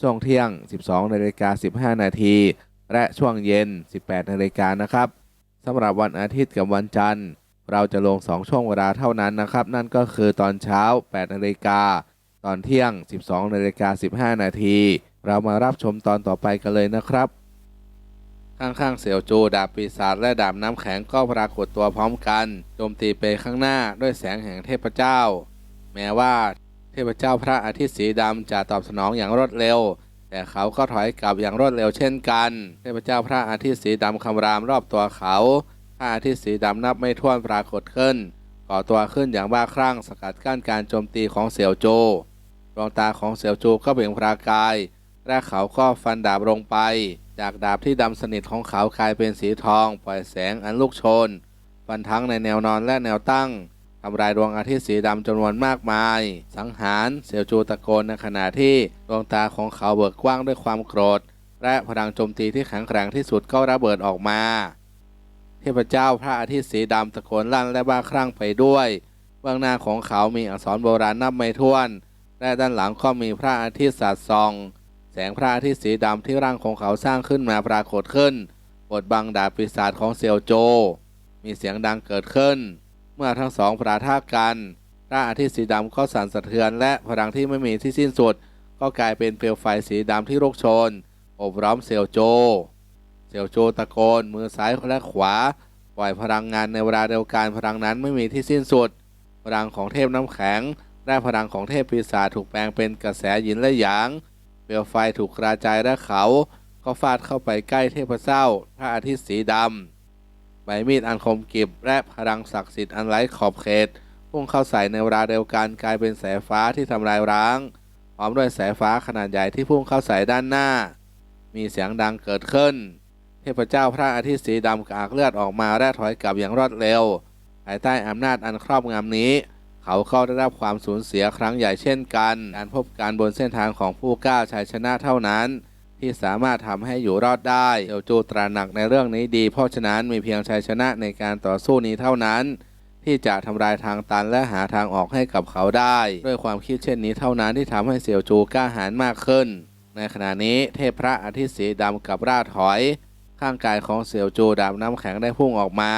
ช่วงเที่ยง 12นาฬิกา15 นาที และช่วงเย็น 18นาฬิกานะครับสำหรับวันอาทิตย์กับวันจันทร์ เราจะลง 2 ช่วงเวลาเท่านั้นนะครับ นั่นก็คือตอนเช้า 8นาฬิกาตอนเที่ยง 12นาฬิกา15 นาที เรามารับชมตอนต่อไปกันเลยนะครับ ข้างๆเสี่ยวจูดาบปีศาจและดาบน้ำแข็งก็ปรากฏตัวพร้อมกัน โจมตีไปข้างหน้าด้วยแสงแห่งเทพเจ้า แม้ว่า เทพเจ้าพระอาทิตย์สีดำจะตอบสนองอย่างรวดเร็ว แต่เขาก็ถอยกลับอย่างรวดเร็วเช่นกัน เทพเจ้าพระอาทิตย์สีดำคำรามรอบตัวเขาพระอาทิตย์สีดำนับไม่ถ้วนปรากฏขึ้น ก่อตัวขึ้นอย่างบ้าคลั่งสกัดกั้นการโจมตีของเสี่ยวโจดวงตาของเสี่ยวโจก็เบ่งพรากาย และเขาก็ฟันดาบลงไป จากดาบที่ดำสนิทของเขากลายเป็นสีทอง ปล่อยแสงอันลุกโชน ฟันทั้งในแนวนอนและแนวตั้ง ทำลายดวงอาทิตย์สีดำจำนวนมากมาย สังหารเซียวจูตะโกนในขณะที่ดวงตาของเขาเบิกกว้างด้วยความโกรธ และพลังโจมตีที่แข็งแกร่งที่สุดก็ระเบิดออกมา เทพเจ้าพระอาทิตย์สีดำตะโกนลั่นและบ้าคลั่งไปด้วยเบื้องหน้าของเขามีอักษรโบราณนับไม่ถ้วน และด้านหลังก็มีพระอาทิตย์สาดส่อง แสงพระอาทิตย์สีดำที่ร่างของเขาสร้างขึ้นมาปรากฏขึ้นบดบังดาบปีศาจของเซียวโจ มีเสียงดังเกิดขึ้น เมื่อทั้งสองปะทะกันพระอาทิตย์สีดำก็สั่นสะเทือน และพลังที่ไม่มีที่สิ้นสุด ก็กลายเป็นเปลวไฟสีดำที่ลุกโชนอบล้อมเซียวโจ เซียวโจตะโกนมือซ้ายและขวา ปล่อยพลังงานในเวลาเดียวกันพลังนั้นไม่มีที่สิ้นสุด พลังของเทพน้ำแข็งและพลังของเทพปีศาจถูกแปลงเป็นกระแสหยินและหยาง เปลวไฟถูกกระจายและเขา ก็ฟาดเข้าไปใกล้เทพเจ้าพระอาทิตย์สีดำ ใบมีดอันคมกริบและพลังศักดิ์สิทธิ์อันไร้ขอบเขตพุ่งเข้าใส่ในเวลาเดียวกันกลายเป็นแสงฟ้าที่ทำลายร้างพร้อมด้วยแสงฟ้าขนาดใหญ่ที่พุ่งเข้าใส่ด้านหน้า มีเสียงดังเกิดขึ้น เทพเจ้าพระอาทิตย์สีดำกากเลือดออกมาและถอยกลับอย่างรวดเร็ว ภายใต้อำนาจอันครอบงำนี้ เขาก็ได้รับความสูญเสียครั้งใหญ่เช่นกัน การพบการบนเส้นทางของผู้กล้าชัยชนะเท่านั้น ที่สามารถทำให้อยู่รอดได้เอลจูตระหนักในเรื่องนี้ดี เพราะฉะนั้นมีเพียงชัยชนะในการต่อสู้นี้เท่านั้น ที่จะทำลายทางตันและหาทางออกให้กับเขาได้ ด้วยความคิดเช่นนี้เท่านั้นที่ทำให้เสี่ยวจูกล้าหาญมากขึ้น ในขณะนี้เทพพระอาทิตย์สีดำกับราถอย ข้างกายของเสี่ยวจูดาบน้ำแข็งได้พุ่งออกมา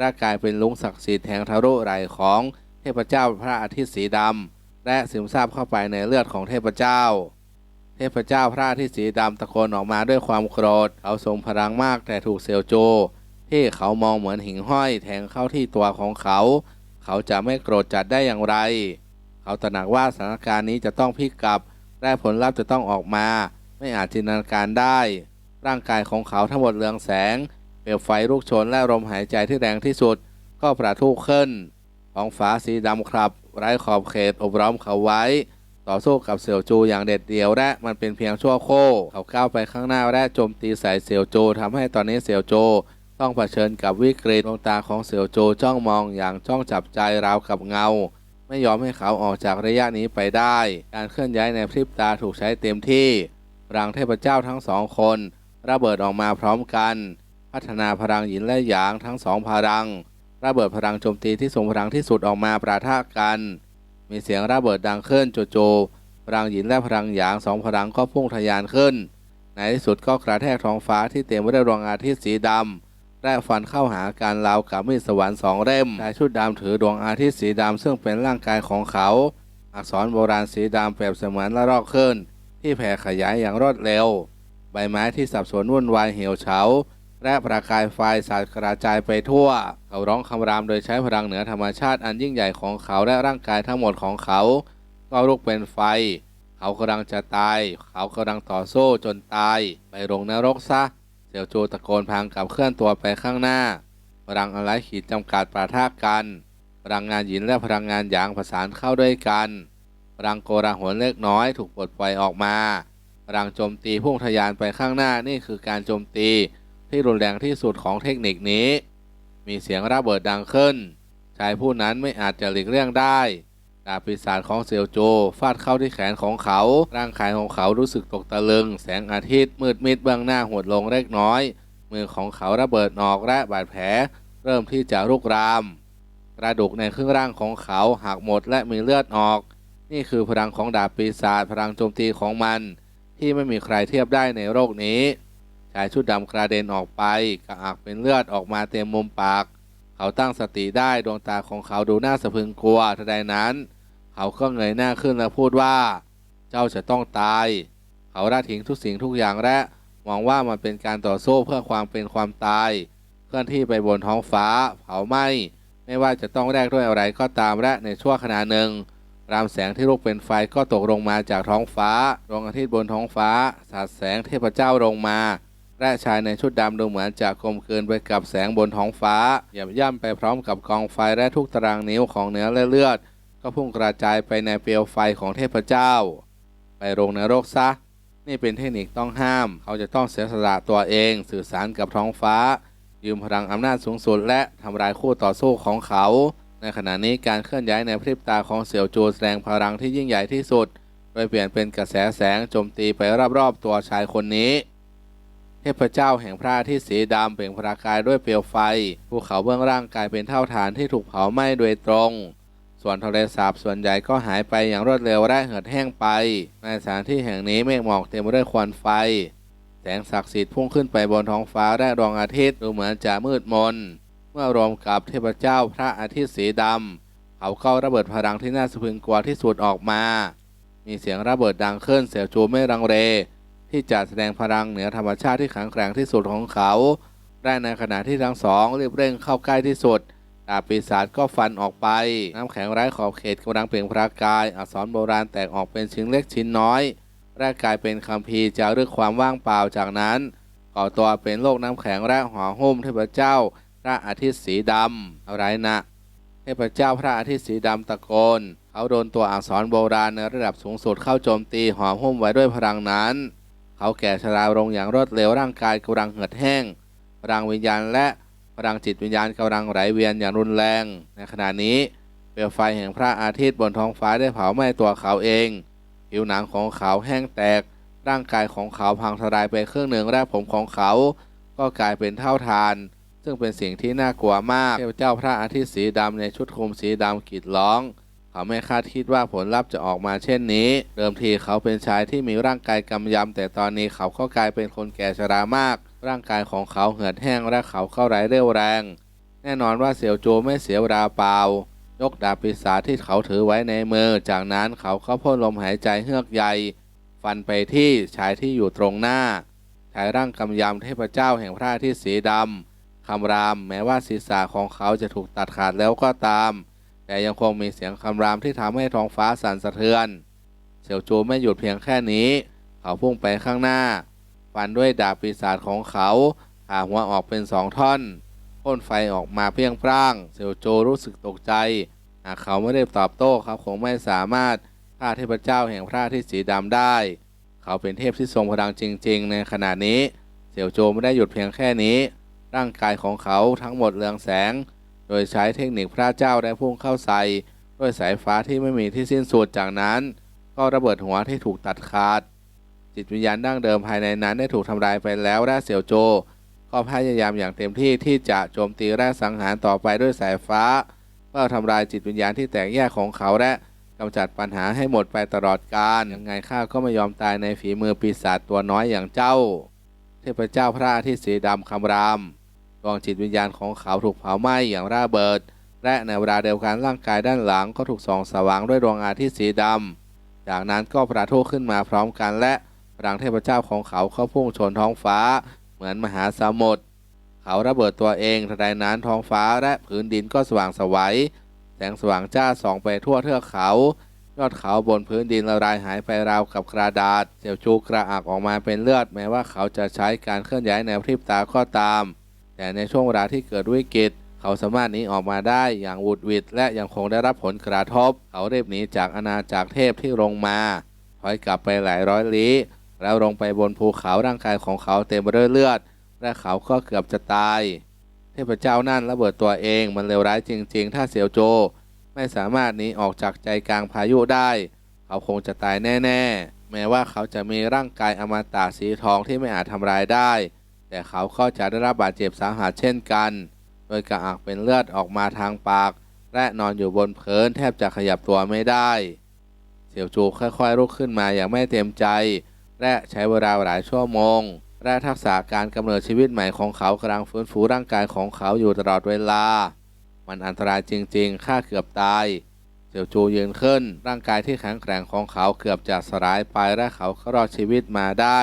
ร่างกายเป็นลุงศักดิ์สิทธิ์แห่งทารุไหลของเทพเจ้าพระอาทิตย์สีดำและซึมซาบเข้าไปในเลือดของเทพเจ้า เทพเจ้าพระทิตย์สีดำตะโกนออกมาด้วยความโกรธเขาทรงพลังมากแต่ถูกเซียวโจ ที่เขามองเหมือนหิ่งห้อยแทงเข้าที่ตัวของเขา เขาจะไม่โกรธจัดได้อย่างไร เขาตระหนักว่าสถานการณ์นี้จะต้องพลิกกลับและผลลัพธ์จะต้องออกมา ไม่อาจจินตนาการได้ ร่างกายของเขาทั้งหมดเรืองแสง เปลวไฟลุกโชนและลมหายใจที่แรงที่สุด ก็ประทุขึ้นท้องฟ้าสีดำครับ ไร้ขอบเขตอบล้อมเขาไว้ ต่อสู้กับเสี่ยวจูอย่างเด็ดเดี่ยวและมันเป็นเพียงชั่วโครู่เขาก้าวไปข้างหน้าและโจมตีใส่เสี่ยวจูทำให้ตอนนี้เสี่ยวจูต้องเผชิญกับวิกฤตดวงตาของเสี่ยวจูจ้องมองอย่างจ้องจับใจราวกับเงา ไม่ยอมให้เขาออกจากระยะนี้ไปได้ การเคลื่อนย้ายในพริบตาถูกใช้เต็มที่พลังเทพเจ้าทั้งสองคน ระเบิดออกมาพร้อมกัน พัฒนาพลังหยินและหยางทั้งสองพลัง ระเบิดพลังโจมตีที่ทรงพลังที่สุดออกมาประทะกัน มีเสียงระเบิดดังขึ้นโจู่ๆพลังหยินและพลังหยางสองพลังก็พุ่งทะยานขึ้น ในที่สุดก็กระแทกท้องฟ้าที่เต็มไปด้วยดวงอาทิตย์สีดำและฟันเข้าหาการราวกับมีดสวรรค์สองเล่มชายชุดดำถือดวงอาทิตย์สีดำซึ่งเป็นร่างกายของเขา อักษรโบราณสีดำเปรียบเสมือนละลอกขึ้น ที่แผ่ขยายอย่างรวดเร็ว ใบไม้ที่สับสนวุ่นวายเหี่ยวเฉา และประกายไฟสาดกระจายไปทั่ว เขาร้องคำรามโดยใช้พลังเหนือธรรมชาติอันยิ่งใหญ่ของเขาและร่างกายทั้งหมดของเขา ก็ลุกเป็นไฟ เขากำลังจะตาย เขากำลังต่อสู้จนตาย ไปลงนรกซะเสี่ยวจูตะโกนพลางกับเคลื่อนตัวไปข้างหน้าพลังอะไรขีดจำกัดปะทะกัน พลังงานหยินและพลังงานหยางผสานเข้าด้วยกัน พลังโกราหนเล็กน้อยถูกปลดปล่อยออกมา พลังโจมตีพุ่งทะยานไปข้างหน้านี่คือการโจมตี ที่รุนแรงที่สุดของเทคนิคนี้ มีเสียงระเบิดดังขึ้น ชายผู้นั้นไม่อาจจะหลีกเลี่ยงได้ดาบปีศาจของเซียวโจฟาดเข้าที่แขนของเขา ร่างกายของเขารู้สึกตกตะลึง แสงอาทิตย์มืดมิดเบื้องหน้าหดลงเล็กน้อย มือของเขาระเบิดออกและบาดแผล เริ่มที่จะรุกราม กระดูกในครึ่งร่างของเขาหักหมดและมีเลือดออก นี่คือพลังของดาบปีศาจพลังโจมตีของมัน ที่ไม่มีใครเทียบได้ในโลกนี้ ชายชุดดำกระเด็นออกไปกระอักเป็นเลือดออกมาเต็มมุมปาก เขาตั้งสติได้ดวงตาของเขาดูน่าสะพรึงกลัวทันใดนั้น เขาก็เงยหน้าขึ้นและพูดว่า เจ้าจะต้องตาย เขาละทิ้งทุกสิ่งทุกอย่างและมองว่ามันเป็นการต่อสู้เพื่อความเป็นความตาย เคลื่อนที่ไปบนท้องฟ้า เผาไหม้ไม่ว่าจะต้องแลกด้วยอะไรก็ตามและในช่วงขณะหนึ่งรามแสงที่ลุกเป็นไฟก็ตกลงมาจากท้องฟ้าดวงอาทิตย์บนท้องฟ้า สาดแสงเทพเจ้าลงมา และชายในชุดดำดูเหมือนจะกลมกลืนไปกับแสงบนท้องฟ้าเหย่ำย่ำไปพร้อมกับกองไฟและทุกตารางนิ้วของเนื้อและเลือด ก็พุ่งกระจายไปในเปลวไฟของเทพเจ้า ไปลงนรกซะ นี่เป็นเทคนิคต้องห้าม เขาจะต้องเสียสละตัวเองสื่อสารกับท้องฟ้า ยืมพลังอำนาจสูงสุดและทำลายคู่ต่อสู้ของเขา ในขณะนี้การเคลื่อนย้ายในพริบตาของเสี่ยวจูแสดงพลังที่ยิ่งใหญ่ที่สุด โดยเปลี่ยนเป็นกระแสแสงโจมตีไปรอบๆตัวชายคนนี้ เทพเจ้าแห่งพระอาทิตย์สีดำเปล่งประกายด้วยเปลวไฟ ภูเขาเบื้องล่างกลายเป็นเท่าฐานที่ถูกเผาไหม้โดยตรง ส่วนทะเลสาบส่วนใหญ่ก็หายไปอย่างรวดเร็วและเหือดแห้งไป ในสถานที่แห่งนี้เมฆหมอกเต็มไปด้วยควันไฟ แสงศักดิ์สิทธิ์พุ่งขึ้นไปบนท้องฟ้าและดวงอาทิตย์ดูเหมือนจะมืดมน เมื่อรวมกับเทพเจ้าพระอาทิตย์สีดำเขาก็ระเบิดพลังที่น่าสะพรึงกลัวที่สุดออกมา มีเสียงระเบิดดังขึ้นเสียวจูไม่รังเล ที่จะแสดงพลังเหนือธรรมชาติที่แข็งแกร่งที่สุดของเขา ได้ในขณะที่ทั้งสองรีบเร่งเข้าใกล้ที่สุดดาบปีศาจก็ฟันออกไป น้ำแข็งไร้ขอบเขตกำลังเปล่งประกาย อักษรโบราณแตกออกเป็นชิ้นเล็กชิ้นน้อยและกลายเป็นคัมภีร์จารึกความว่างเปล่าจากนั้นก่อตัวเป็นโลกน้ำแข็งและห่อหุ้มเทพเจ้า พระอาทิตย์สีดำอะไรนะเทพเจ้าพระอาทิตย์สีดำตะโกน เขาโดนตัวอักษรโบราณในระดับสูงสุดเข้าโจมตีห่อหุ้มไว้ด้วยพลังนั้น เขาแก่ชราลงอย่างรวดเร็วร่างกายกำลังเหือดแห้งพลังวิญญาณและพลังจิตวิญญาณกำลังไหลเวียนอย่างรุนแรง ในขณะนี้เปลวไฟแห่งพระอาทิตย์บนท้องฟ้าได้เผาไหม้ตัวเขาเองผิวหนังของเขาแห้งแตก ร่างกายของเขาพังทลายไปครึ่งหนึ่งและผมของเขา ก็กลายเป็นเท่าทาน ซึ่งเป็นสิ่งที่น่ากลัวมากเทพเจ้าพระอาทิตย์สีดำในชุดคลุมสีดำกรีดร้อง เขาไม่คาดคิดว่าผลลัพธ์จะออกมาเช่นนี้ เดิมทีเขาเป็นชายที่มีร่างกายกำยำแต่ตอนนี้เขาก็กลายเป็นคนแก่ชรามาก ร่างกายของเขาเหือดแห้งและเขาเข้าไร้เรี่ยวแรง แน่นอนว่าเสี่ยวโจไม่เสียเวลาเปล่ายกดาบปีศาจที่เขาถือไว้ในมือ จากนั้นเขาก็พ่นลมหายใจเฮือกใหญ่ ฟันไปที่ชายที่อยู่ตรงหน้า ชายร่างกำยำเทพเจ้าแห่งพระทิตย์สีดำคำรามแม้ว่าศีรษะของเขาจะถูกตัดขาดแล้วก็ตาม แต่ยังคงมีเสียงคำรามที่ทำให้ท้องฟ้าสั่นสะเทือนเสี่ยวจูไม่หยุดเพียงแค่นี้ เขาพุ่งไปข้างหน้า ฟันด้วยดาบปีศาจของเขาผ่าหัวออกเป็นสองท่อนพ่นไฟออกมาเพียงพร่าง เสี่ยวโจรู้สึกตกใจ หากเขาไม่ได้ตอบโต้เขาคงไม่สามารถฆ่าเทพเจ้าแห่งพระทิตย์สีดำได้ เขาเป็นเทพที่ทรงพลังจริง ๆ ในขณะนี้ เสี่ยวโจไม่ได้หยุดเพียงแค่นี้ ร่างกายของเขาทั้งหมดเรืองแสง โดยใช้เทคนิคพระเจ้าได้พุ่งเข้าใส่ด้วยสายฟ้าที่ไม่มีที่สิ้นสุดจากนั้น ก็ระเบิดหัวที่ถูกตัดขาด จิตวิญญาณดั้งเดิมภายในนั้นได้ถูกทำลายไปแล้วและเสี่ยวโจ ก็พยายามอย่างเต็มที่ที่จะโจมตีและสังหารต่อไปด้วยสายฟ้าเพื่อทำลายจิตวิญญาณที่แตกแยกของเขาและกำจัดปัญหาให้หมดไปตลอดกาลยังไงข้าก็ไม่ยอมตายในฝีมือปีศาจตัวน้อยอย่างเจ้า เทพเจ้าพระอาทิตย์สีดำคำราม ดวงจิตวิญญาณของเขาถูกเผาไหม้อย่างระเบิด และในเวลาเดียวกันร่างกายด้านหลังก็ถูกส่องสว่างด้วยดวงอาทิตย์สีดำจากนั้นก็ประทุขึ้นมาพร้อมกันและพลังเทพเจ้าของเขาเข้าพุ่งชนท้องฟ้า เหมือนมหาสมุทรเขาระเบิดตัวเองทันใดนั้นท้องฟ้าและพื้นดินก็สว่างสวัยแสงสว่างจ้าส่องไปทั่วเทือกเขา ยอดเขาบนพื้นดินละลายหายไปราวกับกระดาษเสียวจูกระอักออกมาเป็นเลือด แม้ว่าเขาจะใช้การเคลื่อนย้ายในพริบตาก็ตาม แต่ในช่วงเวลาที่เกิดวิกฤตเขาสามารถหนีออกมาได้อย่างวุดวิดและยังคงได้รับผลกระทบ เขาเรียบหนีจากอาณาจักรเทพที่ลงมาถอยกลับไปหลายร้อยลี้แล้วลงไปบนภูเขาร่างกายของเขาเต็มไปด้วยเลือด และเขาก็เกือบจะตาย เทพเจ้านั่นระเบิดตัวเองมันเลวร้ายจริง ๆ ถ้าเสี่ยวโจ ไม่สามารถหนีออกจากใจกลางพายุได้ เขาคงจะตายแน่ ๆ แม้ว่าเขาจะมีร่างกายอมตะสีทองที่ไม่อาจทำร้ายได้ แต่เขาก็จะได้รับบาดเจ็บสาหัสเช่นกัน โดยกระอักเป็นเลือดออกมาทางปาก และนอนอยู่บนพื้นแทบจะขยับตัวไม่ได้ เสี่ยวจูค่อยๆลุกขึ้นมาอย่างไม่เต็มใจ และใช้เวลาหลายชั่วโมง และทักษะการกำเนิดชีวิตใหม่ของเขากำลังฟื้นฟูร่างกายของเขาอยู่ตลอดเวลา มันอันตรายจริงๆข้าเกือบตายเสี่ยวจูยืนขึ้น ร่างกายที่แข็งแกร่งของเขาเกือบจะสลายไปและเขาก็รอดชีวิตมาได้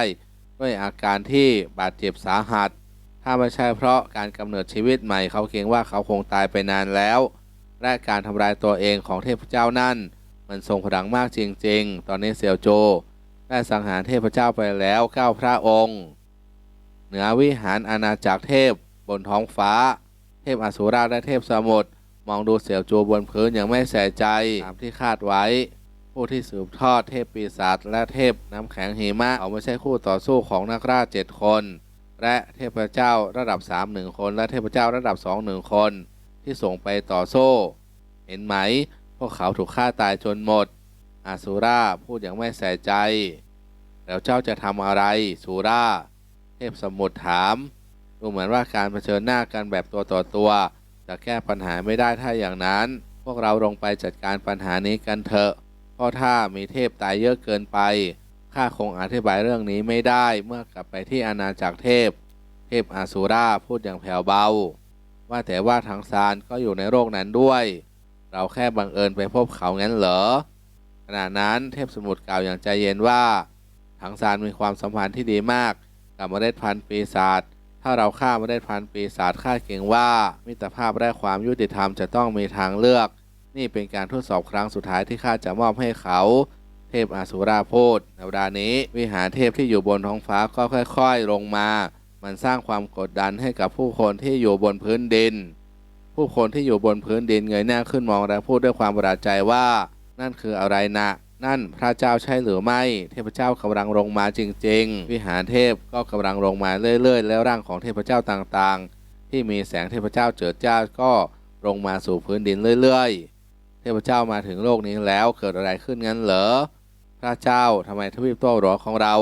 ด้วยอาการที่บาดเจ็บสาหัส ถ้าไม่ใช่เพราะการกำเนิดชีวิตใหม่เขาเกรงว่าเขาคงตายไปนานแล้ว และการทำลายตัวเองของเทพเจ้านั่น มันทรงพลังมากจริง ๆ ตอนนี้เสี่ยวโจ ได้สังหารเทพเจ้าไปแล้วเก้าพระองค์ เหนือวิหารอาณาจักรเทพบนท้องฟ้า เทพอสูรและเทพสมุทรมองดูเสี่ยวจูบนพื้นอย่างไม่ใส่ใจตามที่คาดไว้ ผู้ที่สืบทอดเทพปีศาจและเทพน้ำแข็งหิมะเขาไม่ใช่คู่ต่อสู้ของนักราชเจ็ดคน และเทพเจ้าระดับ3 1คน และเทพเจ้าระดับ2 1คน ที่ส่งไปต่อสู้เห็นไหม พวกเขาถูกฆ่าตายจนหมด อาสูราพูดอย่างไม่ใส่ใจ แล้วเจ้าจะทำอะไรสูราเทพสมุทรถามดูเหมือนว่าการเผชิญหน้ากันแบบตัวต่อตัว จะแก้ปัญหาไม่ได้ถ้าอย่างนั้น พวกเราลงไปจัดการปัญหานี้กันเถอะ เพราะถ้ามีเทพตายเยอะเกินไป ข้าคงอธิบายเรื่องนี้ไม่ได้เมื่อกลับไปที่อาณาจักรเทพ เทพอาสูราพูดอย่างแผ่วเบา ว่าแต่ว่าทางซานก็อยู่ในโลกนั้นด้วย เราแค่บังเอิญไปพบเขางั้นเหรอขณะนั้นเทพสมุทรกล่าวอย่างใจเย็นว่าทางซานมีความสัมพันธ์ที่ดีมาก กับเมล็ดพันธุ์ปีศาจ ถ้าเราฆ่าเมล็ดพันธุ์ปีศาจข้าเกรงว่า มิตรภาพและความยุติธรรมจะต้องมีทางเลือก นี่เป็นการทดสอบครั้งสุดท้ายที่ข้าจะมอบให้เขา เทพอาสูราพูดในเวลานี้ วิหารเทพที่อยู่บนท้องฟ้าก็ค่อยๆลงมา มันสร้างความกดดันให้กับผู้คนที่อยู่บนพื้นดิน ผู้คนที่อยู่บนพื้นดินเงยหน้าขึ้นมองและพูดด้วยความประหลาดใจว่า นั่นคืออะไรนะนั่นพระเจ้าใช่หรือไม่ เทพเจ้ากำลังลงมาจริง ๆ วิหารเทพก็กำลังลงมาเรื่อยๆ แล้วร่างของเทพเจ้าต่างๆ ที่มีแสงเทพเจ้าเจิดจ้าก็ลงมาสู่พื้นดินเรื่อย ๆ เทพเจ้ามาถึงโลกนี้แล้วเกิดอะไรขึ้นงั้นเหรอพระเจ้าทำไมทวีปโต้หรอของเรา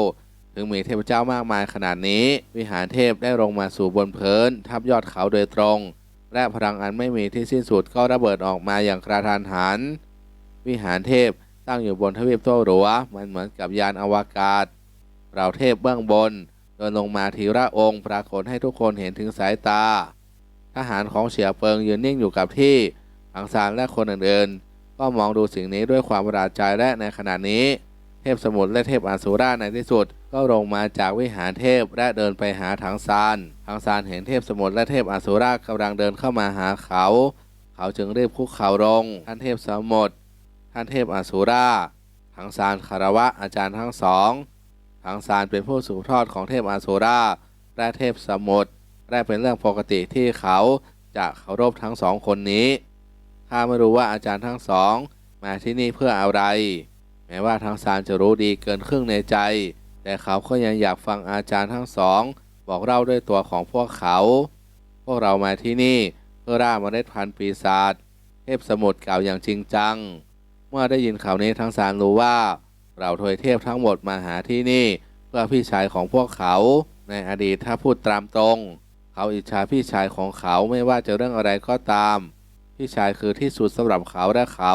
ถึงมีเทพเจ้ามากมายขนาดนี้ วิหารเทพได้ลงมาสู่บนเพื้นทับยอดเขาโดยตรงและพลังอันไม่มีที่สิ้นสุดก็ระเบิดออกมาอย่างกระทันหัน วิหารเทพตั้งอยู่บนทวีปโต้หรัวมันเหมือนกับยานอวกาศเราเทพเบื้องบนเดินลงมาทีละองค์ ปรากฏให้ทุกคนเห็นถึงสายตา ทหารของเฉียเปิงยืนนิ่งอยู่กับที่ อังซานและคนอื่นๆ ก็มองดูสิ่งนี้ด้วยความประหลาดใจและในขณะนี้ เทพสมุทรและเทพอาสูราในที่สุด ก็ลงมาจากวิหารเทพและเดินไปหาถังซานถังซานเห็นเทพสมุทรและเทพอาสูรากำลังเดินเข้ามาหาเขา เขาจึงรีบคุกเข่าลงท่านเทพสมุทรท่านเทพอาสูราถังซานคารวะอาจารย์ทั้งสองถังซานเป็นผู้สืบทอดของเทพอาสูราและเทพสมุทรและเป็นเรื่องปกติที่เขาจะเคารพทั้งสองคนนี้ ข้าไม่รู้ว่าอาจารย์ทั้งสอง มาที่นี่เพื่ออะไร แม้ว่าทั้งซานจะรู้ดีเกินครึ่งในใจ แต่เขาก็ยังอยากฟังอาจารย์ทั้งสอง บอกเล่าด้วยตัวของพวกเขา พวกเรามาที่นี่เพื่อร่าเมล็ดพันธุ์ปีศาจเทพสมุทรกล่าวอย่างจริงจัง เมื่อได้ยินข่าวนี้ทั้งสารรู้ว่าเราทวยเทพทั้งหมดมาหาที่นี่ เพื่อพี่ชายของพวกเขา ในอดีตถ้าพูดตามตรง เขาอิจฉาพี่ชายของเขาไม่ว่าจะเรื่องอะไรก็ตาม พี่ชายคือที่สุดสำหรับเขาและเขา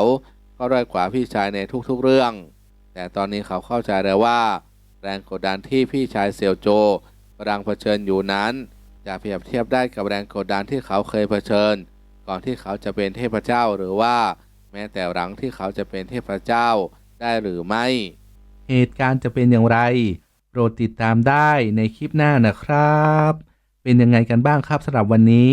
ก็ด้อยกว่าพี่ชายในทุกๆเรื่อง แต่ตอนนี้เขาเข้าใจแล้วว่า แรงกดดันที่พี่ชายเซียวโจกำลังเผชิญอยู่นั้นจะเปรียบเทียบได้กับแรงกดดันที่เขาเคยเผชิญ ก่อนที่เขาจะเป็นเทพเจ้าหรือว่า แม้แต่หลังที่เขาจะเป็นเทพเจ้าได้หรือไม่ เหตุการณ์จะเป็นอย่างไร โปรดติดตามได้ในคลิปหน้านะครับ เป็นยังไงกันบ้างครับสำหรับวันนี้